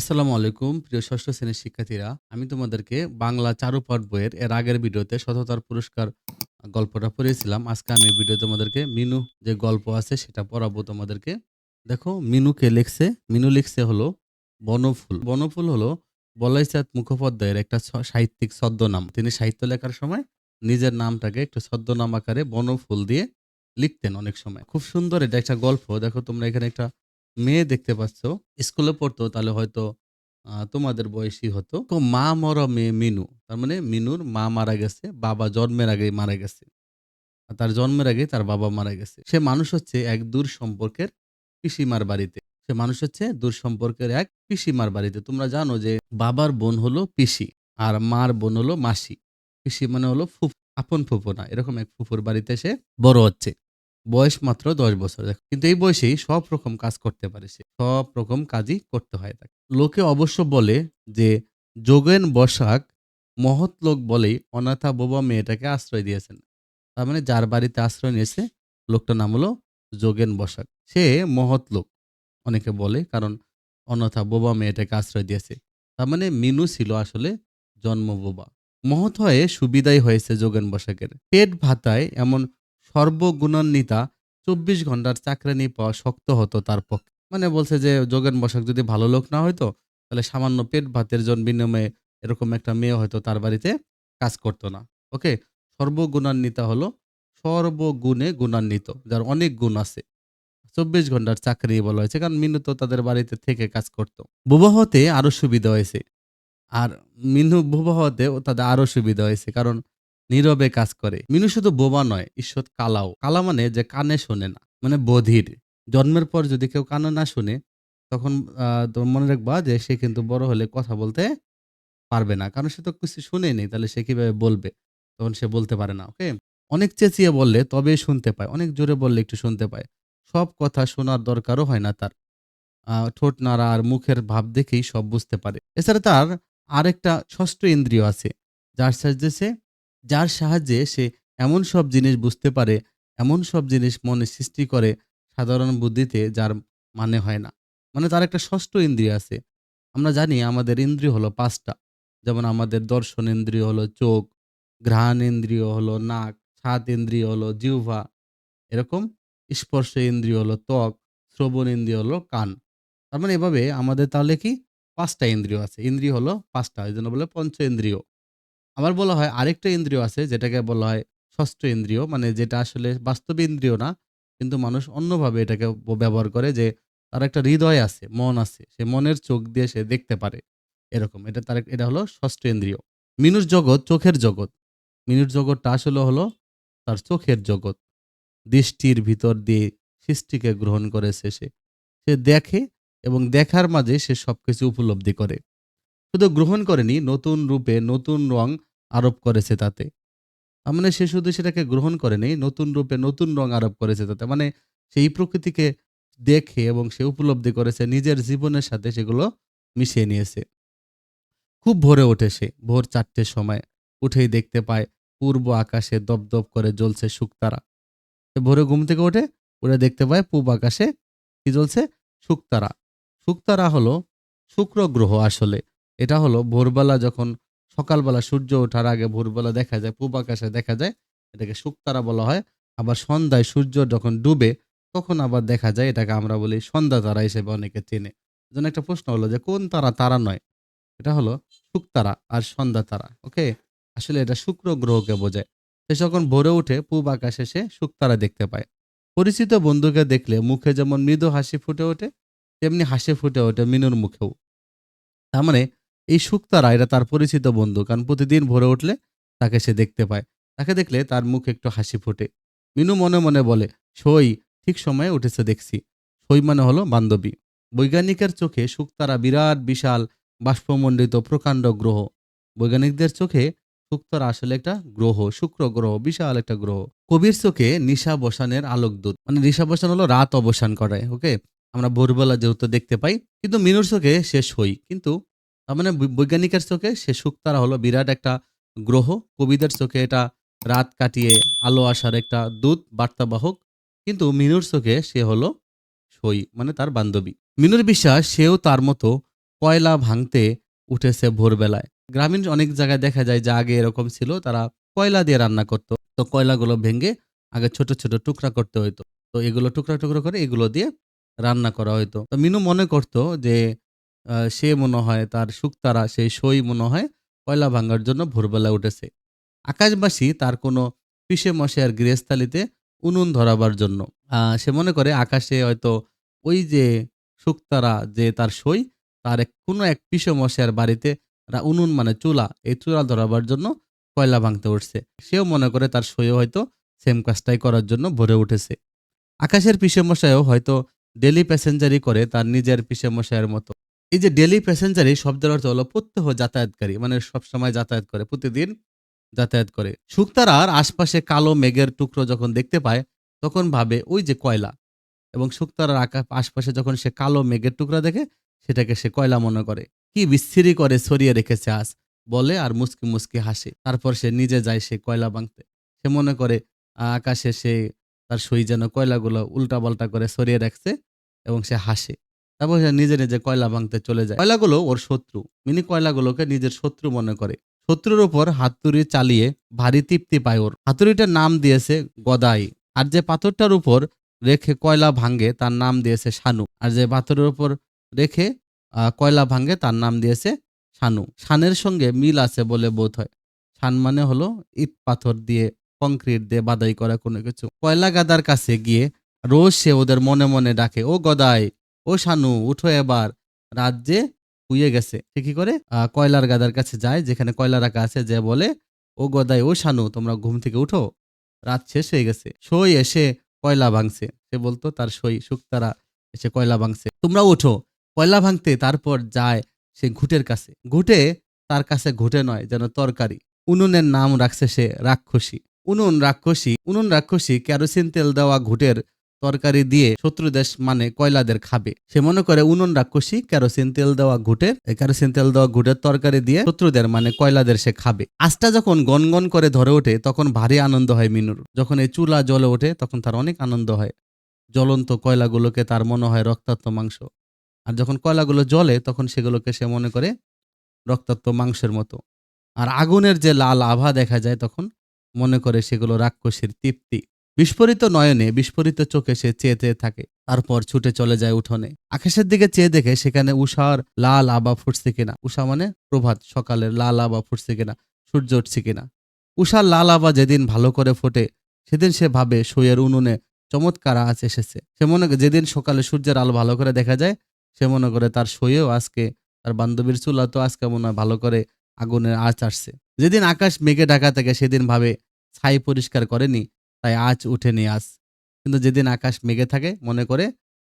আসসালামু আলাইকুম, প্রিয় ষষ্ঠ শ্রেণির শিক্ষার্থীরা। আমি তোমাদেরকে বাংলা চারুপাঠ বইয়ের এর আগের ভিডিওতে সততার পুরস্কার গল্পটা পড়িয়েছিলাম। আজকে আমি ভিডিও তোমাদেরকে মিনু যে গল্প আছে সেটা পড়াবো তোমাদেরকে। দেখো মিনুকে লিখছে? মিনু লিখছে হলো বনফুল। বনফুল হলো বলাইচাঁদ মুখোপাধ্যায়ের একটা সাহিত্যিক ছদ্মনাম। তিনি সাহিত্য লেখার সময় নিজের নামটাকে একটু ছদ্মনাম আকারে বনফুল দিয়ে লিখতেন অনেক সময়। খুব সুন্দর এটা একটা গল্প। দেখো, তোমরা এখানে একটা মেয়ে দেখতে পাচ্ছ স্কুলে পড়তো তাহলে হয়তো আহ, তোমাদের বয়সী হতো। তো মা মরা মেয়ে মিনু তার মানে মিনুর মা মারা গেছে বাবা জন্মের আগেই মারা গেছে। তার জন্মের আগে তার বাবা মারা গেছে। সে মানুষ হচ্ছে এক দূর সম্পর্কের পিসিমার বাড়িতে। সে মানুষ হচ্ছে দূর সম্পর্কের এক পিসিমার বাড়িতে। তোমরা জানো যে বাবার বোন হলো পিসি আর মার বোন হলো মাসি। পিসি মানে হলো ফুফ আপন ফুফু না এরকম এক ফুফুর বাড়িতে সে বড় হচ্ছে। বয়স মাত্র দশ বছর কিন্তু এই বয়সেই সব রকম কাজ করতে পারে সে। সব রকম কাজই করতে হয় তাকে। লোকে অবশ্য বলে যে, যোগেন বসাক মহৎ লোক বলেই অনাথা বোবা মেয়েটাকে আশ্রয় দিয়েছেন। তার মানে যার বাড়িতে আশ্রয় নিয়েছে, লোকটার নাম হলো যোগেন বসাক। সে মহৎ লোক, অনেকে বলে, কারণ অনাথা বোবা মেয়েটাকে আশ্রয় দিয়েছে। তার মানে মিনু ছিল আসলে জন্ম বোবা। মহৎ হয়ে সুবিধাই হয়েছে যোগেন বসাকের। পেট ভাতায় এমন সর্বগুণান্বিতা চব্বিশ ঘণ্টার চাকরানি পাওয়া শক্ত হতো তার পক্ষে। মানে বলছে যে, যোগেন বসাক যদি ভালো লোক না হয়তো তাহলে সামান্য পেট ভাতের জন বিনিময়ে এরকম একটা মেয়ে হয়তো তার বাড়িতে কাজ করতো না। ওকে? সর্বগুণান্বিতা হলো সর্বগুণে গুণান্বিত, যার অনেক গুণ আছে। চব্বিশ ঘণ্টার চাকরি বলা হয়েছে, কারণ মিনু তো তাদের বাড়িতে থেকে কাজ করত। বুবা হতে আরও সুবিধা হয়েছে। আর মিনু বোবা হতে তাদের আরও সুবিধা হয়েছে, কারণ নীরবে কাজ করে। মিনু শুধু বোবা নয়, ঈশ্বর কালাও। কালা মানে যে কানে শোনে না মানে বধির। জন্মের পর যদি কেউ কানে না শুনে, তখন মনে রাখবা যে সে কিন্তু বড় হলে কথা বলতে পারবে না। কারণ সে তো কিছু শুনেনি তাহলে সে কীভাবে বলবে? তখন সে বলতে পারে না, ওকে? অনেক চেঁচিয়ে বললে তবে শুনতে পায়, অনেক জোরে বললে একটু শুনতে পায়। সব কথা শোনার দরকারও হয় না তার। ঠোঁট নাড়া আর মুখের ভাব দেখেই সব বুঝতে পারে। এছাড়া তার আরেকটা ষষ্ঠ ইন্দ্রিয় আছে, যার সাহায্যে সে যার সাহায্যে সে এমন সব জিনিস বুঝতে পারে, এমন সব জিনিস মনে সৃষ্টি করে সাধারণ বুদ্ধিতে যার মানে হয় না। মানে তার একটা ষষ্ঠ ইন্দ্রিয় আছে। আমরা জানি আমাদের ইন্দ্রিয় হলো পাঁচটা। যেমন আমাদের দর্শন ইন্দ্রিয় হলো চোখ, ঘ্রাণ ইন্দ্রিয় হলো নাক স্বাদ ইন্দ্রিয় হলো জিহ্বা, এরকম স্পর্শ ইন্দ্রিয় হলো ত্বক, শ্রবণ ইন্দ্রিয় হলো কান। তার মানে এভাবে আমাদের তাহলে কি? পাঁচটা ইন্দ্রিয় আছে। ইন্দ্রিয় হলো পাঁচটা, ওই জন্য বলে পঞ্চ ইন্দ্রিয়। আবার বলা হয় আরেকটা ইন্দ্রিয় আছে, যেটাকে বলা হয় ষষ্ঠ ইন্দ্রিয় মানে যেটা আসলে বাস্তব ইন্দ্রিয় না, কিন্তু মানুষ অন্যভাবে এটাকে ব্যবহার করে যে তার একটা হৃদয় আছে, মন আছে, সে মনের চোখ দিয়ে সে দেখতে পারে, এরকম। এটা তার এটা হলো ষষ্ঠ ইন্দ্রিয়। মিনুর জগৎ চোখের জগৎ। মিনুর জগৎটা আসলে হলো তার চোখের জগৎ। দৃষ্টির ভিতর দিয়ে সৃষ্টিকে গ্রহণ করেছে সে সে দেখে এবং দেখার মাঝে সে সব কিছু উপলব্ধি করে। শুধু গ্রহণ করেনি, নতুন রূপে নতুন রং আরোপ করেছে তাতে। তার মানে সে শুধু সেটাকে গ্রহণ করেনি, নতুন রূপে নতুন রং আরোপ করেছে তাতে। মানে সেই প্রকৃতিকে দেখে এবং সে উপলব্ধি করেছে, নিজের জীবনের সাথে সেগুলো মিশিয়ে নিয়েছে। খুব ভোরে ওঠে সে, ভোর চারটের সময়। উঠেই দেখতে পায়, পূর্ব আকাশে দপদপ করে জ্বলছে শুকতারা। সে ভোরে ঘুম থেকে ওঠে, উঠে দেখতে পায় পূব আকাশে কি জ্বলছে? শুকতারা। শুকতারা হলো শুক্র গ্রহ আসলে। এটা হলো ভোরবেলা যখন সকালবেলা সূর্য ওঠার আগে ভোরবেলা দেখা যায়, পূব আকাশে দেখা যায়, এটাকে শুকতারা বলা হয়। আবার সন্ধ্যায় সূর্য যখন ডুবে, তখন আবার দেখা যায়, এটাকে আমরা বলি সন্ধ্যা তারা হিসেবে অনেকে চেনে। এজন্য একটা প্রশ্ন হলো যে, কোন তারা তারা নয়? এটা হলো শুকতারা আর সন্ধ্যা তারা, ওকে? আসলে এটা শুক্র গ্রহকে বোঝায়। সে যখন ভোরে উঠে, পূব আকাশে সে শুকতারা দেখতে পায়। পরিচিত বন্ধুকে দেখলে মুখে যেমন মৃদু হাসি ফুটে ওঠে, তেমনি হাসি ফুটে ওঠে মিনুর মুখেও। তার মানে এই শুকতারা এরা তার পরিচিত বন্ধু। কারণ প্রতিদিন ভোরে উঠলে তাকে সে দেখতে পায়। তাকে দেখলে তার মুখ একটু হাসি ফোটে। মিনু মনে মনে বলে, সই, ঠিক সময়ে উঠেছে দেখছি। সই মানে হলো বান্ধবী। বৈজ্ঞানিকের চোখে শুকতারা বিরাট, বিশাল, বাষ্পমণ্ডিত, প্রকাণ্ড গ্রহ। বৈজ্ঞানিকদের চোখে শুক্তারা আসলে একটা গ্রহ, শুক্র গ্রহ, বিশাল একটা গ্রহ। কবির চোখে নিশা বসানের আলোকদূত। মানে নিশা বসান হলো রাত অবসান করায় ওকে? আমরা ভোরবেলা যেহেতু দেখতে পাই, কিন্তু মিনুর চোখে সে সই। কিন্তু তার মানে বৈজ্ঞানিকের চোখে সে শুকতারা হলো বিরাট একটা গ্রহ। কবিদের চোখে এটা রাত কাটিয়ে আলো আসার একটা দূত, বার্তাবাহক। কিন্তু মিনুর চোখে সে হলো সই মানে তার বান্ধবী। মিনুর বিশ্বাস, সেও তার মতো কয়লা ভাঙতে উঠেছে ভোরবেলায়। গ্রামীণ অনেক জায়গায় দেখা যায় যে আগে এরকম ছিল, তারা কয়লা দিয়ে রান্না করতো। তো কয়লাগুলো ভেঙে আগে ছোট ছোট টুকরা করতে হইতো। তো এগুলো টুকরা টুকরা করে এগুলো দিয়ে রান্না করা হইতো। তো মিনু মনে করতো যে সে মনে হয় তার শুক্তারা সেই সই মনে হয় কয়লা ভাঙার জন্য ভোরবেলা উঠেছে। আকাশবাসী তার কোনো পিসে মশাইয়ের গৃহস্থালিতে উনুন ধরাবার জন্য সে মনে করে আকাশে হয়তো ওই যে শুক্তারা যে তার সই, তার কোনো এক পিসে মশাইয়ের বাড়িতে উনুন মানে চুলা, এই চুলা ধরাবার জন্য কয়লা ভাঙতে উঠছে। সেও মনে করে তার সইও হয়তো সেম কাজটাই করার জন্য ভরে উঠেছে। আকাশের পিসে মশাইও হয়তো ডেলি প্যাসেঞ্জারি করে তার নিজের পিসে মশাইয়ের মতো। এই যে ডেলি প্যাসেঞ্জারি শব্দের অর্থ হলো প্রত্যহ যাতায়াতকারী মানে সবসময় যাতায়াত করে, প্রতিদিন যাতায়াত করে। শুক্তারার আশপাশে কালো মেঘের টুকরো যখন দেখতে পায়, তখন ভাবে, ওই যে কয়লা। এবং শুক্তারার আকা, আশপাশে যখন সে কালো মেঘের টুকরা দেখে, সেটাকে সে কয়লা মনে করে। কি বিচ্ছিরি করে ছড়িয়ে রেখেছে আজ, বলে আর মুসকি মুসকি হাসে। তারপর সে নিজে যায় সে কয়লা ভাঙতে। সে মনে করে আকাশে সে তার সই যেন কয়লাগুলো উল্টা পাল্টা করে সরিয়ে রাখছে, এবং সে হাসে। তারপর সে নিজে নিজে কয়লা ভাঙতে চলে যায়। কয়লাগুলো ওর শত্রু। মিনি কয়লাগুলোকে নিজের শত্রু মনে করে। শত্রুর উপর হাতুড়ি চালিয়ে ভারী তৃপ্তি পায় ওর। হাতুড়িটার নাম দিয়েছে গদাই। আর যে পাথরটার উপর রেখে কয়লা ভাঙ্গে তার নাম দিয়েছে শানু। আর যে পাথরের উপর রেখে কয়লা ভাঙ্গে তার নাম দিয়েছে শানু। শানের সঙ্গে মিল আছে বলে বোধ হয়। শান মানে হলো ইট পাথর দিয়ে কংক্রিট দিয়ে বাদাই করা কোনো কিছু। কয়লা গাদার কাছে গিয়ে রোজ সে ওদের মনে মনে ডাকে, ও গদাই ও শানু, উঠো এবার। রাত যে শুয়ে গেছে। সে কি করে কয়লার গাদার কাছে যায়, যেখানে কয়লা রাখা আছে, যে বলে, ও গদাই, ও শানু, তোমরা ঘুম থেকে উঠো। রাত শেষ হয়ে গেছে। সই এসে কয়লা ভাঙছে। সে বলতো, তার সই শুক্তারা এসে কয়লা ভাঙছে। তোমরা উঠো। কয়লা ভাঙতে তারপর যায় সে ঘুটের কাছে। ঘুটে তার কাছে ঘুটে নয়, যেন তরকারি। উনুনের নাম রাখছে সে রাক্ষসী। উনুন রাক্ষসী উনুন রাক্ষসী, কেরোসিন তেল দেওয়া ঘুটের তরকারি দিয়ে শত্রু দেশ মানে কয়লাদের খাবে। সে মনে করে উনুন রাক্ষসী, কেরোসিন, তেল দেওয়া ঘুটের কেরোসিন, তেল দেওয়া ঘুটের তরকারি দিয়ে শত্রুদের মানে কয়লাদের সে খাবে। আজটা যখন গনগন করে ধরে ওঠে, তখন ভারী আনন্দ হয় মিনুর। যখন এই চুলা জ্বলে ওঠে, তখন তার অনেক আনন্দ হয়। জ্বলন্ত কয়লাগুলোকে তার মনে হয় রক্তাক্ত মাংস। আর যখন কয়লাগুলো জ্বলে, তখন সেগুলোকে সে মনে করে রক্তাক্ত মাংসের মতো। আর আগুনের যে লাল আভা দেখা যায় তখন মনে করে সেগুলো রাক্ষসীর তৃপ্তি। বিস্ফোরিত নয়নে বিস্ফোরিত চোখে সে চেয়ে চেয়ে থাকে। তারপর ছুটে চলে যায় উঠোনে। আকাশের দিকে চেয়ে দেখে সেখানে উষার লাল আবা ফুটছে কিনা। উষা মানে প্রভাত, সকালের লাল আবা ফুটছে কিনা, সূর্য উঠছে কিনা। উষার লাল আবা যেদিন ভালো করে ফোটে, সেদিন সে ভাবে সইয়ের উনুনে চমৎকার আজ এসেছে। সে মনে করে যেদিন সকালে সূর্যের আলো ভালো করে দেখা যায়, সে মনে করে তার সইয়েও আজকে, তার বান্ধবীর চুলা তো আজকে মনে হয় ভালো করে আগুনের আঁচ আসছে। যেদিন আকাশ মেঘে ঢাকা থাকে, সেদিন ভাবে ছাই পরিষ্কার করেনি তাই আঁচ উঠেনি আজ কিন্তু যেদিন আকাশ মেঘে থাকে, মনে করে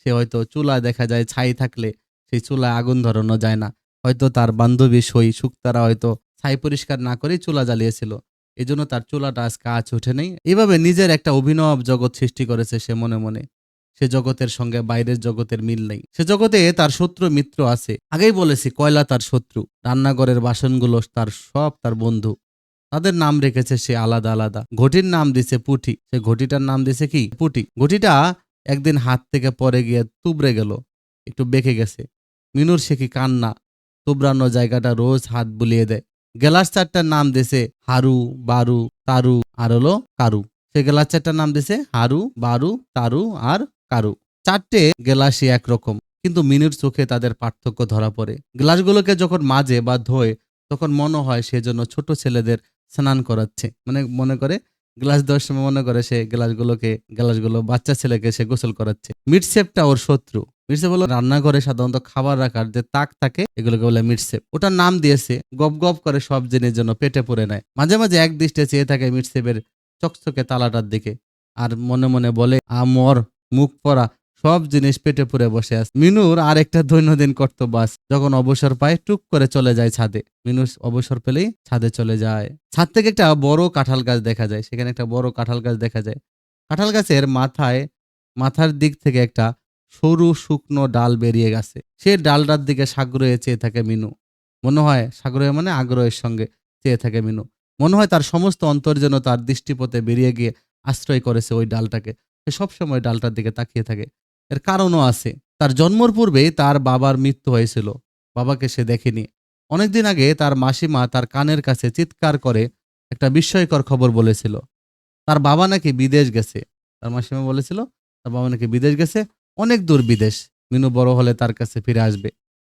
সে হয়তো চুলা দেখা যায় ছাই থাকলে সেই চুলায় আগুন ধরানো যায় না। হয়তো তার বান্ধবী সই শুক্তারা হয়তো ছাই পরিষ্কার না করেই চুলা জ্বালিয়েছিল। এই জন্য তার চুলাটা আঁচ উঠে নেই। এইভাবে নিজের একটা অভিনব জগৎ সৃষ্টি করেছে সে মনে মনে। সে জগতের সঙ্গে বাইরের জগতের মিল নেই। সে জগতে তার শত্রু মিত্র আছে। আগেই বলেছি, কয়লা তার শত্রু। রান্নাঘরের বাসনগুলো তার সব তার বন্ধু। তাদের নাম রেখেছে সে আলাদা আলাদা। ঘটির নাম দিছে পুটি। সে ঘটিটার নাম দিছে কি? পুটি। ঘটিটা একদিন হাত থেকে পরে গিয়ে তুবড়ে গেল, একটু বেঁকে গেছে। মিনুর সে কি কান্না? তুবড়ানো জায়গাটা রোজ হাত বুলিয়ে দেয়। গেলাস চারটার নাম দিছে হারু, বারু, তারু আর হলো কারু। সে গেলাস চারটার নাম দিছে হারু, বারু, তারু আর কারু। চারটে গেলাসই একরকম, কিন্তু মিনুর চোখে তাদের পার্থক্য ধরা পড়ে। গ্লাসগুলোকে যখন মাজে বা ধোয়, তখন মনে হয় সেজন্য ছোট ছেলেদের স্নান করাচ্ছে। মানে মনে করে গ্লাস দেওয়ার সময় মনে করে সে গ্লাসগুলোকে, গ্লাসগুলো বাচ্চা ছেলেকে সে গোসল করাচ্ছে। মিটসেপটা ওর শত্রু। মিটসেপ হলো রান্নাঘরে সাধারণত খাবার রাখার যে তাক থাকে, এগুলোকে বলে মিটসেপ। ওটার নাম দিয়েছে গপ গপ করে সব জিনিস জন্য পেটে পড়ে নেয়। মাঝে মাঝে এক দৃষ্টে চেয়ে থাকে মিটসেপের চকচকে তালাটার দিকে। আর মনে মনে বলে, আমর, মুখ পরা সব জিনিস পেটে পুরে বসে আছে। মিনুর আর একটা দৈনন্দিন কর্তব্য আছে। যখন অবসর পায়, টুক করে চলে যায় ছাদে। মিনুর অবসর পেলেই ছাদে চলে যায়। ছাদ থেকে একটা বড় কাঁঠাল গাছ দেখা যায়। সেখানে একটা বড় কাঁঠাল গাছ দেখা যায়। কাঁঠাল গাছের মাথায়, মাথার দিক থেকে একটা সরু শুকনো ডাল বেরিয়ে গেছে। সে ডালটার দিকে সাগ্রহে চেয়ে থাকে মিনু। মনে হয় সাগ্রহে মানে আগ্রহের সঙ্গে চেয়ে থাকে মিনু। মনে হয় তার সমস্ত অন্তর যেন তার দৃষ্টিপথে বেরিয়ে গিয়ে আশ্রয় করেছে ওই ডালটাকে। সে সবসময় ডালটার দিকে তাকিয়ে থাকে। এর কারণও আছে। তার জন্মর পূর্বেই তার বাবার মৃত্যু হয়েছিল। বাবাকে সে দেখেনি। অনেকদিন আগে তার মাসিমা তার কানের কাছে চিৎকার করে একটা বিস্ময়কর খবর বলেছিল। তার বাবা নাকি বিদেশ গেছে। তার মাসিমা বলেছিল, তার বাবা নাকি বিদেশ গেছে। অনেক দূর বিদেশ। মিনু বড় হলে তার কাছে ফিরে আসবে।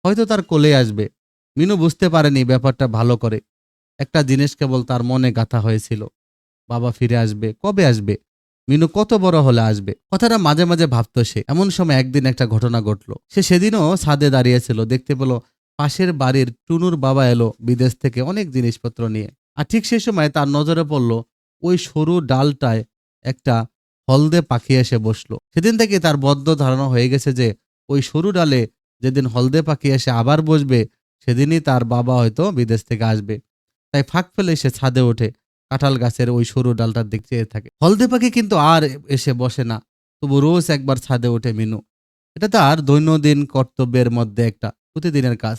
হয়তো তার কোলে আসবে। মিনু বুঝতে পারেনি ব্যাপারটা ভালো করে। একটা জিনিস কেবল তার মনে গাথা হয়েছিল। বাবা ফিরে আসবে। কবে আসবে? মিনু কত বড় হলে আসবে? কথাটা মাঝে মাঝে ভাবতো সে। এমন সময় একদিন একটা ঘটনা ঘটলো। সে সেদিনও ছাদে দাঁড়িয়েছিল। দেখতে পেল পাশের বাড়ির টুনুর বাবা এলো বিদেশ থেকে অনেক জিনিসপত্র নিয়ে। আর ঠিক সেই সময় তার নজরে পড়ল ওই সরু ডালটায় একটা হলদে পাখি এসে বসল। সেদিন থেকে তার বদ্ধ ধারণা হয়ে গেছে যে ওই সরু ডালে যেদিন হলদে পাখি এসে আবার বসবে, সেদিনই তার বাবা হয়তো বিদেশ থেকে আসবে। তাই ফাঁক ফেলে সে ছাদে ওঠে। কাঁঠাল গাছের ওই সরু ডালটার দিক চেয়ে থাকে। হলদে পাখি কিন্তু আর এসে বসে না। তবু রোজ একবার ছাদে ওঠে মিনু। এটা তার দৈনন্দিন কর্তব্যের মধ্যে একটা, প্রতিদিনের কাজ।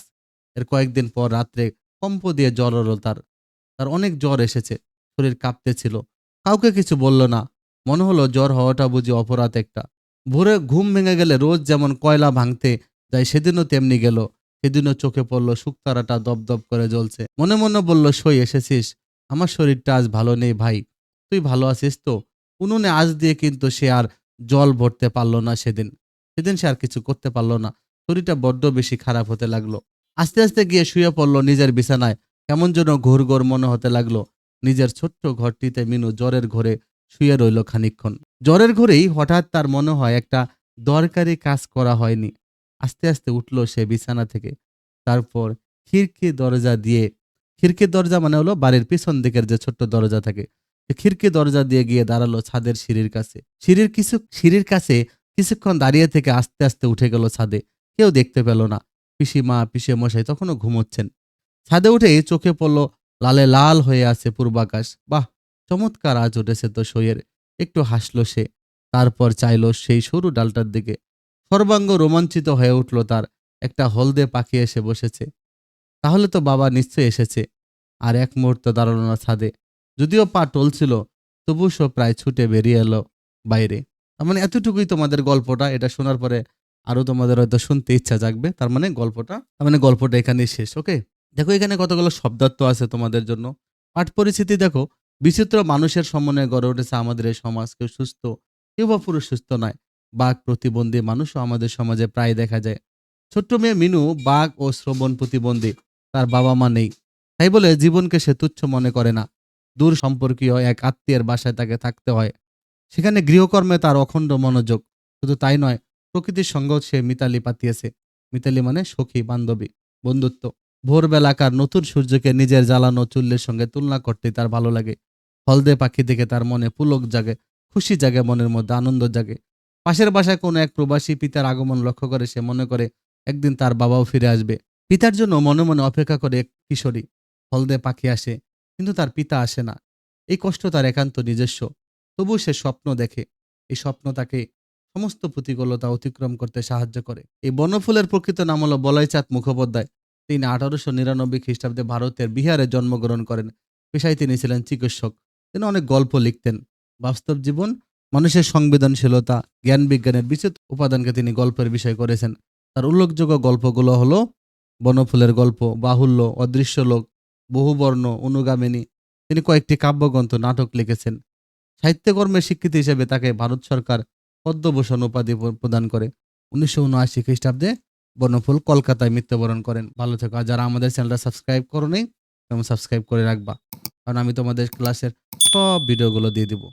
এর কয়েকদিন পর রাত্রে কম্প দিয়ে জ্বর হলো তার। তার অনেক জ্বর এসেছে, শরীর কাঁপতেছিল। কাউকে কিছু বলল না। মনে হলো জ্বর হওয়াটা বুঝি অপরাধ একটা। ভোরে ঘুম ভেঙে গেলে রোজ যেমন কয়লা ভাঙতে যায়, সেদিনও তেমনি গেল। সেদিনও চোখে পড়ল শুকতারাটা দপদপ করে জ্বলছে। মনে মনে বলল সই এসেছিস? আমার শরীরটা আজ ভালো নেই ভাই, তুই ভালো আছিস তো? উনুনে আজ দিয়ে কিন্তু সে আর জল ভরতে পারল না সেদিন। সেদিন সে আর কিছু করতে পারল না। শরীরটা বড্ড বেশি খারাপ হতে লাগল। আস্তে আস্তে গিয়ে শুয়ে পড়ল নিজের বিছানায়। কেমন যেন ঘোর ঘোর মনে হতে লাগল। নিজের ছোট্ট ঘরটিতে মিনু জ্বরের ঘরে শুয়ে রইল খানিকক্ষণ। জ্বরের ঘরেই হঠাৎ তার মনে হয় একটা দরকারি কাজ করা হয়নি। আস্তে আস্তে উঠল সে বিছানা থেকে। তারপর খিড়কি দরজা দিয়ে খিড়কি দরজা মানে হলো বাড়ির পিছন দিকের যে ছোট্ট দরজা থাকে। খিড়কি দরজা দিয়ে গিয়ে দাঁড়াল ছাদের সিঁড়ির কাছে। সিঁড়ির কিছু, সিঁড়ির কাছে কিছুক্ষণ দাঁড়িয়ে থেকে আস্তে আস্তে উঠে গেল ছাদে। কেউ দেখতে পেল না। পিসিমা পিসে মশাই তখনও ঘুমোচ্ছেন। ছাদে উঠেই চোখে পড়ল লালে লাল হয়ে আছে পূর্বাকাশ। বাহ, চমৎকার আজ উঠেছে তো সইয়ের একটু হাসলো সে। তারপর চাইলো সেই সরু ডালটার দিকে। সর্বাঙ্গ রোমাঞ্চিত হয়ে উঠল তার। একটা হলদে পাখি এসে বসেছে। তাহলে তো বাবা নিশ্চয়ই এসেছে। আর এক মুহূর্ত দাঁড়াল না ছাদে। যদিও পা টলছিল তবু সে প্রায় ছুটে বেরিয়ে এলো বাইরে। তার মানে এতটুকুই তোমাদের গল্পটা, এটা শোনার পরে আরও তোমাদের হয়তো শুনতে ইচ্ছা জাগবে। তার মানে গল্পটা, তার মানে গল্পটা এখানেই শেষ, ওকে? দেখো, এখানে কতগুলো শব্দার্থ আছে তোমাদের জন্য। পাঠ পরিস্থিতি দেখো, বিচিত্র মানুষের সমন্বয়ে গড়ে উঠেছে আমাদের এই সমাজ। কেউ সুস্থ, কেউ বা পুরো সুস্থ নয়। বাঘ প্রতিবন্ধী মানুষও আমাদের সমাজে প্রায় দেখা যায়। ছোট্ট মেয়ে মিনু বাঘ ও শ্রবণ প্রতিবন্ধী। তার বাবা মা নেই। তাই বলে জীবনকে সে তুচ্ছ মনে করে না। দূর সম্পর্কীয় এক আত্মীয়ের বাসায় তাকে থাকতে হয়। সেখানে গৃহকর্মে তার অখণ্ড মনোযোগ। শুধু তাই নয়, প্রকৃতির সঙ্গেও সে মিতালি পাতিয়েছে। মিতালি মানে সখী, বান্ধবী, বন্ধুত্ব। ভোরবেলাকার নতুন সূর্যকে নিজের জ্বালানো চুল্লের সঙ্গে তুলনা করতে তার ভালো লাগে। হলদে পাখি দেখে তার মনে পুলক জাগে, খুশি জাগে, মনের মধ্যে আনন্দ জাগে। পাশের বাসায় কোনো এক প্রবাসী পিতার আগমন লক্ষ্য করে সে মনে করে, একদিন তার বাবাও ফিরে আসবে। পিতার জন্য মনে মনে অপেক্ষা করে কিশোরী হলদে পাখি আসে, কিন্তু তার পিতা আসে না। এই কষ্ট তার একান্ত নিজস্ব। তবু সে স্বপ্ন দেখে। এই স্বপ্ন তাকে সমস্ত প্রতিকূলতা অতিক্রম করতে সাহায্য করে। এই বনফুলের প্রকৃত নাম হলো বলয়চাঁদ মুখোপাধ্যায়। তিনি আঠারোশো নিরানব্বই খ্রিস্টাব্দে ভারতের বিহারে জন্মগ্রহণ করেন। পেশায় তিনি ছিলেন চিকিৎসক। তিনি অনেক গল্প লিখতেন। বাস্তব জীবন, মানুষের সংবেদনশীলতা, জ্ঞান বিজ্ঞানের বিচিত্র উপাদানকে তিনি গল্পের বিষয় করেছেন। তার উল্লেখযোগ্য গল্পগুলো হলো বনফুলের গল্প, বাহুল্য, অদৃশ্য লোক, বহুবর্ণ, অনুগামিনী। তিনি কয়েকটি কাব্যগ্রন্থ, নাটক লিখেছেন। সাহিত্যকর্মের স্বীকৃতি হিসেবে তাকে ভারত সরকার পদ্মভূষণ উপাধি প্রদান করে। উনিশশো উনআশি খ্রিস্টাব্দে বনফুল কলকাতায় মৃত্যুবরণ করেন। ভালো থেকো, আর যারা আমাদের চ্যানেলটা সাবস্ক্রাইব করো নেই তেমন সাবস্ক্রাইব করে রাখবা। কারণ আমি তোমাদের ক্লাসের সব ভিডিওগুলো দিয়ে দিব।